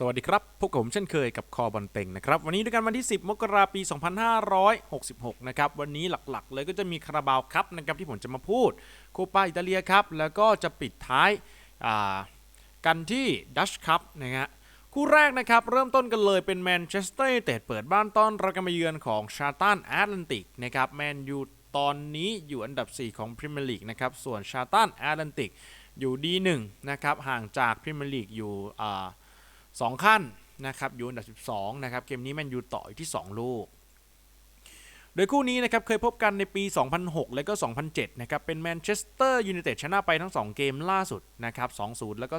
สวัสดีครับ พบกับผมเช่นเคยกับคอบอลเต็งนะครับ วันนี้ด้วยกันวันที่ 10 มกราปี 2566 นะครับ วันนี้หลักๆ เลยก็จะมีคาราบาวครับนะครับที่ผมจะมาพูดโคปาอิตาเลียครับ แล้วก็จะปิดท้ายกันที่ดัชคัพนะฮะคู่แรกนะครับ เริ่มต้นกันเลยเป็นแมนเชสเตอร์ยูไนเต็ดเปิดบ้านต้อนรับการมาเยือนของชาตันแอตแลนติกนะครับแมนยูตอนนี้อยู่อันดับ 4 ของพรีเมียร์ลีกนะครับส่วนชาตันแอตแลนติกอยู่ดีหนึ่งนะครับห่างจากพรีเมียร์ลีกอยู่อ่า สองขั้นนะครับอยู่อันดับ 12 นะครับ เกมนี้แมนยูต่ออยู่ที่ 2 ลูก โดยคู่นี้นะครับเคยพบกันในปี 2006 และก็ 2007 นะครับ เป็นแมนเชสเตอร์ยูไนเต็ดชนะไปทั้ง 2 เกมล่าสุดนะครับ 2-0 แล้วก็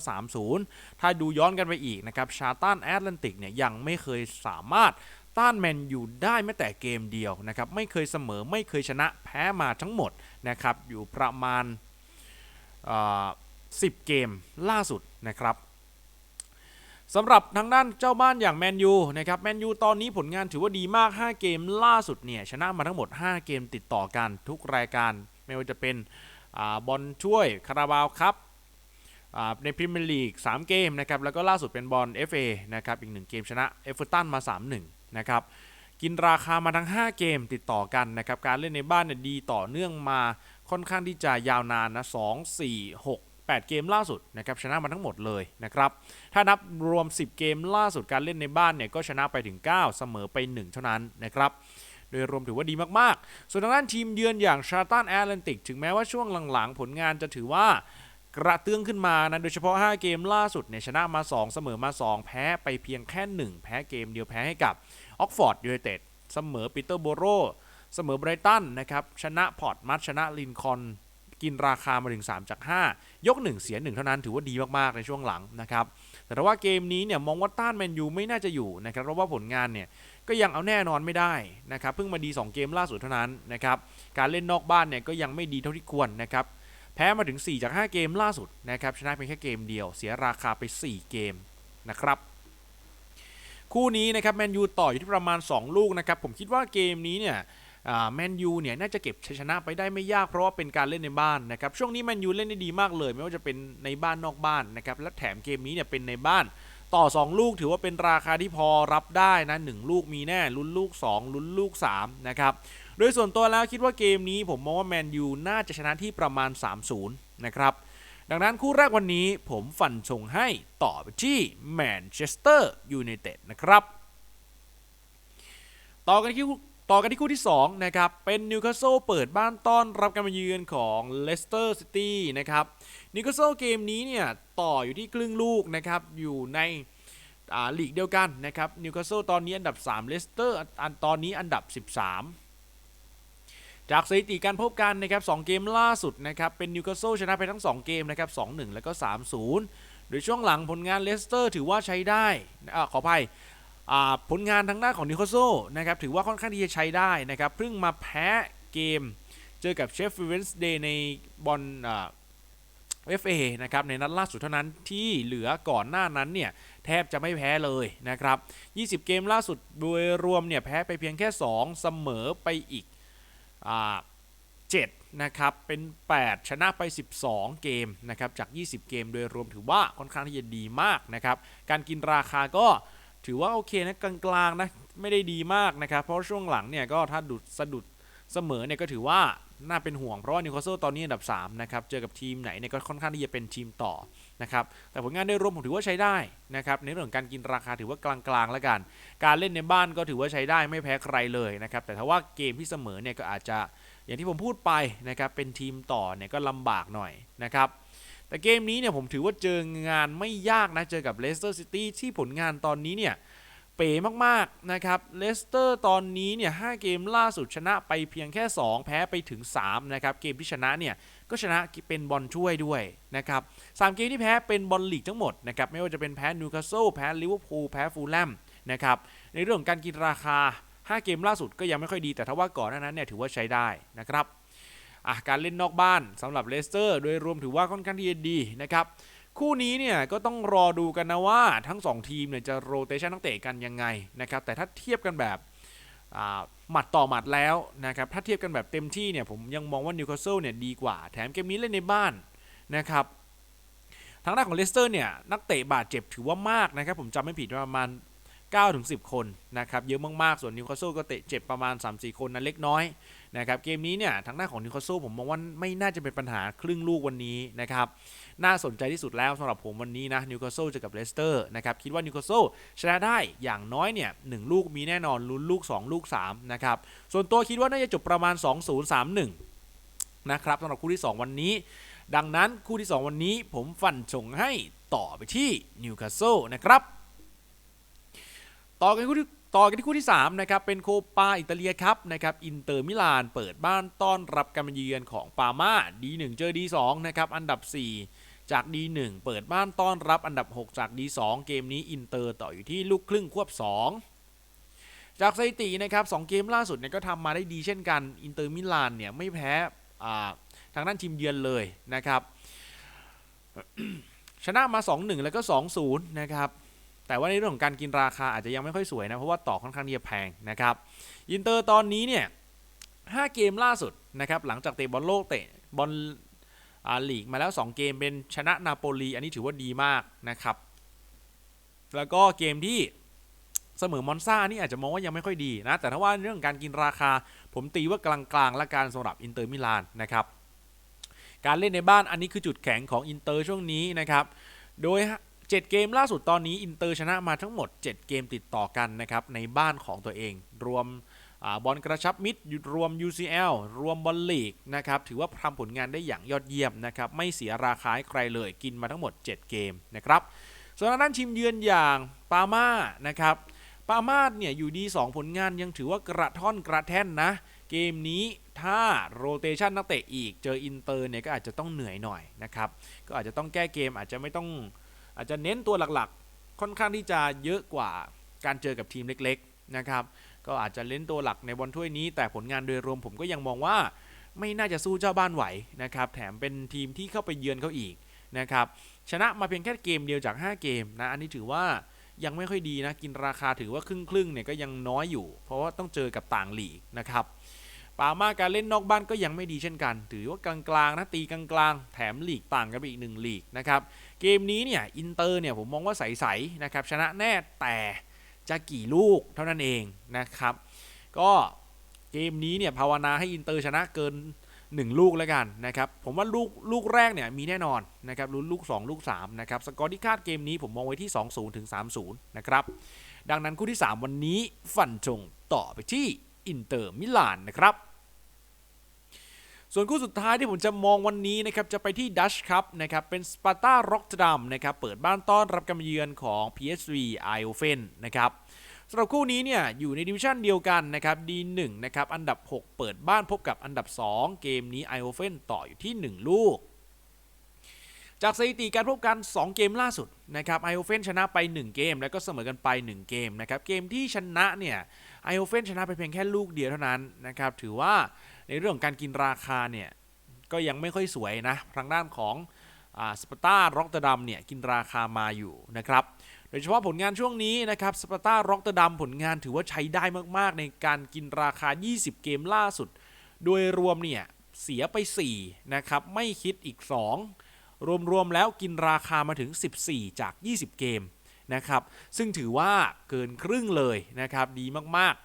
3-0 ถ้าดูย้อนกันไปอีกนะครับ ชาตันแอตแลนติกเนี่ยยังไม่เคยสามารถต้านแมนยูได้แม้แต่เกมเดียวนะครับ ไม่เคยเสมอไม่เคยชนะแพ้มาทั้งหมดนะครับ อยู่ประมาณ 10 เกมล่าสุดนะครับ สำหรับทางด้านเจ้าบ้านอย่างแมนยูนะครับแมนยูตอนนี้ผลงานถือว่าดีมาก 5 เกมล่าสุดเนี่ยชนะมาทั้งหมด 5 เกมติดต่อกันทุกรายการ ไม่ว่าจะเป็นอบอลช่วยคาราบาวครับในพรีเมียร์ลีก3เกมนะครับแล้วก็ล่าสุดเป็นบอล FA นะครับอีก 1 เกมชนะเอฟเวอร์ตันมา 3-1 นะครับกินราคามาทั้ง 5 เกมติดต่อกันนะครับการเล่นในบ้านเนี่ยดีต่อเนื่องมาค่อนข้างที่จะยาวนานนะ 2 4 6 8 เกมล่าสุดนะครับชนะมาทั้งหมดเลยนะครับถ้านับรวม 10 เกมล่าสุดการเล่นในบ้านเนี่ยก็ชนะไปถึง 9 เสมอไป 1 เท่านั้นนะครับโดยรวมถือว่าดีมากๆ ส่วนทางด้านทีมเยือนอย่างชาตันแอตแลนติกถึงแม้ว่าช่วงหลังๆ ผลงานจะถือว่ากระเตื้องขึ้นมานะโดยเฉพาะ 5 เกมล่าสุดเนี่ยชนะมา 2 เสมอมา 2 แพ้ไปเพียงแค่ 1 แพ้เกมเดียวแพ้ให้กับออกฟอร์ดยูไนเต็ดเสมอปีเตอร์โบโรเสมอไบรตันนะครับชนะพอร์ตมัสชนะลินคอน กินราคามาถึง 3 จาก 5 ยก 1 เสีย 1 เท่านั้นถือว่าดีมากๆในช่วงหลังนะครับแต่ว่าเกมนี้เนี่ยมองว่าต้านแมนยูไม่น่าจะอยู่นะครับเพราะว่าผลงานเนี่ยก็ยังเอาแน่นอนไม่ได้นะครับเพิ่งมาดี 2 เกมล่าสุดเท่านั้นนะครับการเล่นนอกบ้านเนี่ยก็ยังไม่ดีเท่าที่ควรนะครับแพ้มาถึง 4 จาก 5 เกมล่าสุดนะครับชนะเพียงแค่เกมเดียว เสียราคาไป 4 เกมนะครับคู่นี้นะครับแมนยูต่ออยู่ที่ประมาณ 2 ลูกนะครับผมคิดว่าเกมนี้เนี่ย แมนยูเนี่ยน่าจะเก็บชัยชนะไปได้ไม่ยากเพราะว่าเป็นการเล่นในบ้านนะครับช่วงนี้แมนยูเล่นได้ดีมากเลย ไม่ว่าจะเป็นในบ้านนอกบ้านนะครับและแถมเกมนี้เนี่ยเป็นในบ้านต่อ 2 ลูกถือว่าเป็นราคาที่พอรับได้นะ 1 ลูกมีแน่ลุ้นลูก 2 ลุ้นลูก 3 นะครับ โดยส่วนตัวแล้วคิดว่าเกมนี้ผมมองว่าแมนยูน่าจะชนะที่ประมาณ 3-0 นะครับ ดังนั้นคู่แรกวันนี้ผมฝันชงให้ต่อไปที่แมนเชสเตอร์ยูไนเต็ดนะครับ ต่อกันที่ ต่อกันที่คู่ที่2นะครับเป็นนิวคาสเซิลเปิดบ้านต้อนรับการมาเยือนของเลสเตอร์ซิตี้นะครับนิวคาสเซิลเกมนี้เนี่ยต่ออยู่ที่ครึ่งลูกนะครับอยู่ในอ่าลีกเดียวกันนะครับนิวคาสเซิลตอนนี้อันดับ3เลสเตอร์อันตอนนี้อันดับ 13จากสถิติการพบกันนะครับ2เกมล่าสุดนะครับเป็นนิวคาสเซิลชนะไปทั้ง 2 เกมนะครับ2-1 แล้วก็ 3-0 โดยช่วงหลังผลงานเลสเตอร์ถือว่าใช้ได้อขออภัย ผลงานทางด้านของนิโคลโซนะครับถือว่าค่อนข้างที่จะใช้ได้นะครับเพิ่งมาแพ้เกมเจอกับเชฟฟิลเวนส์เดย์ในบอลเอ่า FA นะครับในนัดล่าสุดเท่านั้นที่เหลือก่อนหน้านั้นเนี่ยแทบจะไม่แพ้เลยนะครับ 20 เกมล่าสุดโดยรวมเนี่ยแพ้ไปเพียงแค่ 2 เสมอไปอีกอ่า7นะครับเป็น 8 ชนะไป 12 เกมนะครับจาก 20 เกมโดยรวมถือว่าค่อนข้างที่จะดีมากนะครับการกินราคาก็ ถือว่าโอเคนะกลางๆนะไม่ได้ดีมากนะครับ เพราะช่วงหลังเนี่ยก็ถ้าดุดสะดุดเสมอเนี่ยก็ถือว่าน่าเป็นห่วง เพราะว่านิวคาสเซิลตอนนี้อันดับ3นะครับเจอกับทีมไหนเนี่ยก็ค่อนข้างที่จะเป็นทีมต่อนะครับแต่ผลงานโดยรวมผมถือว่าใช้ได้นะครับในเรื่องของการกินราคาถือว่ากลางๆแล้วกัน การเล่นในบ้านก็ถือว่าใช้ได้ไม่แพ้ใครเลยนะครับแต่ถ้าว่าเกมที่เสมอเนี่ยก็อาจจะอย่างที่ผมพูดไปนะครับเป็นทีมต่อเนี่ยก็ลำบากหน่อยนะครับ แต่เกมนี้เนี่ยผมถือว่าเจองานไม่ยากนะ เจอกับเลสเตอร์ซิตี้ที่ผลงานตอนนี้เนี่ยเป๋มากๆนะครับเลสเตอร์ตอนนี้เนี่ยหเกมล่าสุดชนะไปเพียงแค่ 2 แพ้ไปถึง 3 นะครับ เกมที่ชนะเนี่ย ก็ชนะเป็นบอลช่วยด้วยนะครับสามเกมที่แพ้เป็นบอลลีกทั้งหมดนะครับ ไม่ว่าจะเป็นแพ้นิวคาสเซิลแพ้ลิเวอร์พูลแพ้ฟูลแลมนะครับ ในเรื่องของการกินราคา 5 เกมล่าสุดก็ยังไม่ค่อยดีแต่ถ้าว่าก่อนหน้านั้นเนี่ยถือว่าใช้ได้นะครับ อะการเล่นนอกบ้านสำหรับเลสเตอร์ โดยรวมถือว่าค่อนข้างที่จะดีนะครับ คู่นี้เนี่ยก็ต้องรอดูกันนะว่าทั้ง 2 ทีมเนี่ยจะโรเตชันนักเตะกันยังไงนะครับ แต่ถ้าเทียบกันแบบหมัดต่อหมัดแล้วนะครับ ถ้าเทียบกันแบบเต็มที่เนี่ยผมยังมองว่านิวคาสเซิลเนี่ยดีกว่า แถมเกมนี้เล่นในบ้านนะครับทางด้านของเลสเตอร์เนี่ยนักเตะบาดเจ็บถือว่ามากนะครับ ผมจำไม่ผิดว่าประมาณ9ถึง10 คนนะครับ เยอะมากๆ ส่วนนิวคาสเซิลก็เตะเจ็บประมาณ 3-4 คนนั้นเล็กน้อย นะครับเกมนี้เนี่ยทางด้าของนิวคาสเซิลผมมองว่าไม่น่าจะเป็นปัญหาครึ่งลูกวันนี้นะครับน่าสนใจที่สุดแล้วสำหรับผมวันนี้นะนิวคาสเซิลเจะกับเลสเตอร์นะครับคิดว่านิวคาสเซิลชนะได้อย่างน้อยเนี่ยหลูกมีแน่นอนลุ้นลูก 2 ลูก3นะครับส่วนตัวคิดว่าน่าจะจบประมาณ 2-0-3-1นะครับสำหรับคู่ที่ 2 วันนี้ ดังนั้นคู่ที่ 2 วันนี้ผมฟันชงให้ต่อไปที่นิวคาสเซิลนะครับต่อกันคู่ที่ ต่อกันที่คู่ที่3นะครับเป็นโคปาอิตาเลียครับนะครับอินเตอร์มิลานเปิดบ้านต้อนรับการมาเยือนของปาม่า D1 เจอ D2 นะครับอันดับ 4 จาก D1 เปิดบ้านต้อนรับอันดับ 6 จาก D2 เกมนี้อินเตอร์ต่ออยู่ที่ลูกครึ่งควบ 2 จากสถิตินะครับสองเกมล่าสุดเนี่ยก็ทำมาได้ดีเช่นกันอินเตอร์มิลานเนี่ยไม่แพ้ทางด้านทีมเยือนเลยนะครับชนะมา 2-1 แล้วก็ 2-0 นะครับ แต่ว่าในเรื่องของการกินราคาอาจจะยังไม่ค่อยสวยนะ เพราะว่าต่อค่อนข้างที่จะแพงนะครับอินเตอร์ตอนนี้เนี่ย5เกมล่าสุดนะครับหลังจากเตะบอลโลกเตะบอลอาลีกมาแล้ว 2 เกมเป็นชนะนาโปลีอันนี้ถือว่าดีมากนะครับ แล้วก็เกมที่เสมอมอนซ่านี่อาจจะมองว่ายังไม่ค่อยดีนะ แต่ถ้าว่าในเรื่องของการกินราคา ผมตีว่ากลางๆ และการสำหรับอินเตอร์มิลานนะครับ การเล่นในบ้านอันนี้คือจุดแข็งของอินเตอร์ช่วงนี้นะครับ โดย 7 เกมล่าสุดตอนนี้อินเตอร์ชนะมาทั้งหมด 7 เกมติดต่อกันนะครับในบ้านของตัวเอง รวมอบอลกระชับมิตรรวม UCL รวมบอลลีกนะครับถือว่าทำผลงานได้อย่างยอดเยี่ยมนะครับไม่เสียราคาใครเลยกินมาทั้งหมด 7 เกมนะครับส่วนด้านทีมเยือนอย่างปาม่านะครับปามาเนี่ยอยู่ดี 2 ผลงานยังถือว่ากระท่อนกระแท่นนะ เกมนี้ถ้าโรเตชันนักเตะอีกเจออินเตอร์เนี่ยก็อาจจะต้องเหนื่อยหน่อยนะครับก็อาจจะต้องแก้เกมอาจจะไม่ต้อง อาจจะเน้นตัวหลักๆ ค่อนข้างที่จะเยอะกว่าการเจอกับทีมเล็กๆนะครับก็อาจจะเล่นตัวหลักในบอลถ้วยนี้ แต่ผลงานโดยรวมผมก็ยังมองว่าไม่น่าจะสู้เจ้าบ้านไหวนะครับแถมเป็นทีมที่เข้าไปเยือนเขาอีกนะครับชนะมาเพียงแค่เกมเดียวจาก 5 เกมนะอันนี้ถือว่ายังไม่ค่อยดีนะ กินราคาถือว่าครึ่งครึ่งๆเนี่ยก็ยังน้อยอยู่ เพราะว่าต้องเจอกับต่างหลีกนะครับ ปามาการเล่นนอกบ้านก็ยังไม่ดีเช่นกัน ถือว่ากลางๆนะตีกลางๆ แถมลีกต่างกันไปอีกหนึ่งลีกนะครับเกมนี้เนี่ยอินเตอร์เนี่ยผมมองว่าใสๆนะครับชนะแน่แต่จะกี่ลูกเท่านั้นเองนะครับ ก็เกมนี้เนี่ยภาวนาให้อินเตอร์ชนะเกิน 1 ลูกแล้วกันนะครับผมว่าลูกลูกแรกเนี่ยมีแน่นอนนะครับลุ้นลูก 2 ลูก3นะครับสกอร์ที่คาดเกมนี้ผมมองไว้ที่ 2-0ถึง3-0นะครับดังนั้นคู่ที่ 3 วันนี้ฟันจงต่อไปที่อินเตอร์มิลานนะครับ ส่วนคู่สุดท้ายที่ผมจะมองวันนี้นะครับจะไปที่ดัชครับนะครับเป็นสปาร์ตาร็อกเตอร์ดัมนะครับเปิดบ้านต้อนรับการเยือนของ PSV i o f e n นนะครับสำหรับคู่นี้เนี่ยอยู่ในดิวิชั่นเดียวกันนะครับ D1 นะครับอันดับ 6 เปิดบ้านพบกับอันดับ 2 เกมนี้ i o f e n ต่ออยู่ที่ 1 ลูก จากสถิติการพบกัน 2 เกมล่าสุดนะครับไอโอเฟนชนะไป 1 เกม แล้วก็เสมอกันไป 1 เกมนะครับเกมที่ชนะเนี่ยไอโอเฟนชนะไปเพียงแค่ลูกเดียวเท่านั้นนะครับถือว่า ในเรื่องการกินราคาเนี่ยก็ยังไม่ค่อยสวยนะทางด้านของสปาร์ตาร็อกเตอร์ดัมเนี่ยกินราคามาอยู่นะครับโดยเฉพาะผลงานช่วงนี้นะครับสปาร์ตาร็อกเตอร์ดัมผลงานถือว่าใช้ได้มากๆ ในการกินราคา 20 เกมล่าสุด โดยรวมเนี่ยเสียไป 4 นะครับ ไม่คิดอีก 2 รวม ๆ แล้วกินราคามาถึง 14 จาก 20 เกมนะครับ ซึ่งถือว่าเกินครึ่งเลยนะครับ ดีมาก ๆ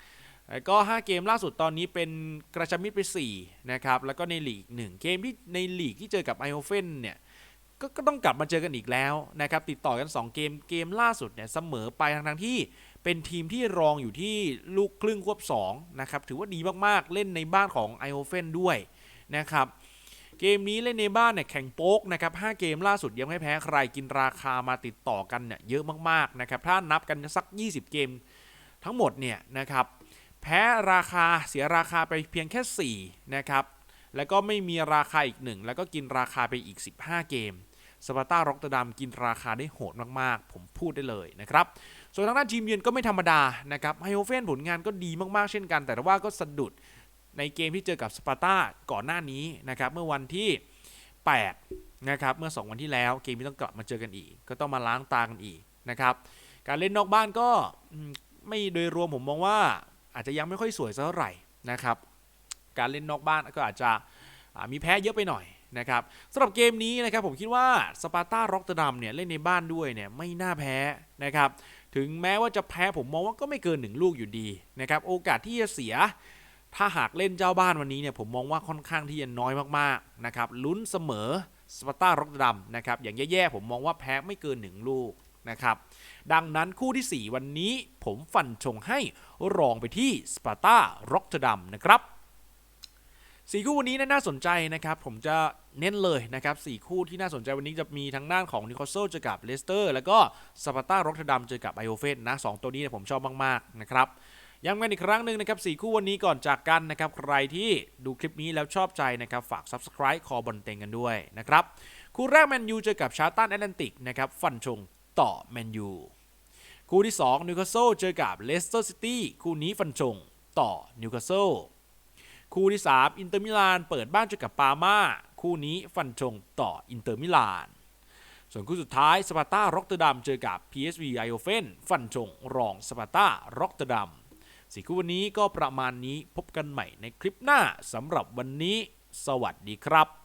ก็ 5 เกมล่าสุดตอนนี้เป็นกระชับมิตรไป 4 นะครับ แล้วก็ในลีก 1 เกมที่ในลีกที่เจอกับไอโอเฟนเนี่ยกก็ต้องกลับมาเจอกันอีกแล้วนะครับ ติดต่อกัน 2 เกมเกมล่าสุดเนี่ยเสมอไปทั้งที่เป็นทีมที่รองอยู่ที่ลูกครึ่งควบ2นะครับ ถือว่าดีมากๆเล่นในบ้านของไอโอเฟนด้วยนะครับเกมนี้เล่นในบ้านเนี่ยแข่งโป๊กนะครับ 5 เกมล่าสุดยังไม่แพ้ใครกินราคามาติดต่อกันเนี่ยเยอะมากๆนะครับ ถ้านับกันสัก 20 เกมทั้งหมดเนี่ยนะครับ แพ้ราคาเสียราคาไปเพียงแค่ 4 นะครับ แล้วก็ไม่มีราคาอีกหนึ่งแล้วก็กินราคาไปอีก 15 เกมสปาร์ตาร็อกเตอร์ดัมกินราคาได้โหดมากๆ ผมพูดได้เลยนะครับ ส่วนทางด้านทีมเยือนก็ไม่ธรรมดานะครับไฮโอเฟนผลงานก็ดีมากๆเช่นกัน แต่ว่าก็สะดุดในเกมที่เจอกับสปาร์ตาก่อนหน้านี้นะครับเมื่อวันที่ 8 นะครับเมื่อ 2 วันที่แล้วเกมนี้ต้องกลับมาเจอกันอีก ก็ต้องมาล้างตากันอีกนะครับการเล่นนอกบ้านก็ไม่โดยรวมผมมองว่า อาจจะยังไม่ค่อยสวยสักเท่าไหร่นะครับการเล่นนอกบ้านก็อาจจะมีแพ้เยอะไปหน่อยนะครับสำหรับเกมนี้นะครับผมคิดว่าสปาร์ตาร็อกเตอร์ดัมเนี่ยเล่นในบ้านด้วยเนี่ยไม่น่าแพ้นะครับถึงแม้ว่าจะแพ้ผมมองว่าก็ไม่เกินหนึ่งลูกอยู่ดีนะครับโอกาสที่จะเสีย ถ้าหากเล่นเจ้าบ้านวันนี้เนี่ยผมมองว่าค่อนข้างที่จะน้อยมากๆนะครับลุ้นเสมอสปาร์ตาร็อกเตอร์ดัมนะครับอย่างแย่ๆผมมองว่าแพ้ไม่เกินหนึ่งลูก นะครับดังนั้นคู่ทีสี่ 4 วันนี้ผมฟันชงให้รองไปที่สปาร์ตาร็อกเตอร์ดัมนะครับสี่คู่วันนี้น่าสนใจนะครับผมจะเน้นเลยนะครับสี่คู่ที่น่าสนใจวันนี้จะมีทางด้านของนิโคลเซเจอกับเลสเตอร์แล้วก็สปาร์ตาร็อกเทอร์ดัมเจอกับไอโอเฟนนะสองตัวนี้ผมชอบมากๆนะครับย้ำกันอีกครั้งหนึ่งนะครับสี่คู่วันนี้ก่อนจากกันนะครับ ใครที่ดูคลิปนี้แล้วชอบใจนะครับ ฝาก Subscribe คอบอลเต็งกันด้วยนะครับ คู่แรกแมนยูเจอกับชาร์ตันแอตแลนติกนะครับ ฟันชง ต่อแมนยูคู่ที่2นิวคาสเซิลเจอกับเลสเตอร์ซิตี้คู่นี้ฟันชงต่อนิวคาสเซิลคู่ที่ 3 อินเตอร์มิลานเปิดบ้านเจอกับปาม่าคู่นี้ฟันชงต่ออินเตอร์มิลาน ส่วนคู่สุดท้ายสปาร์ตาร็อกเตอร์ดัมเจอกับ PSV ไอโอเฟนฟันชงรองสปาร์ตาร็อกเตอร์ดัมสี่คู่วันนี้ก็ประมาณนี้พบกันใหม่ในคลิปหน้าสำหรับวันนี้ สวัสดีครับ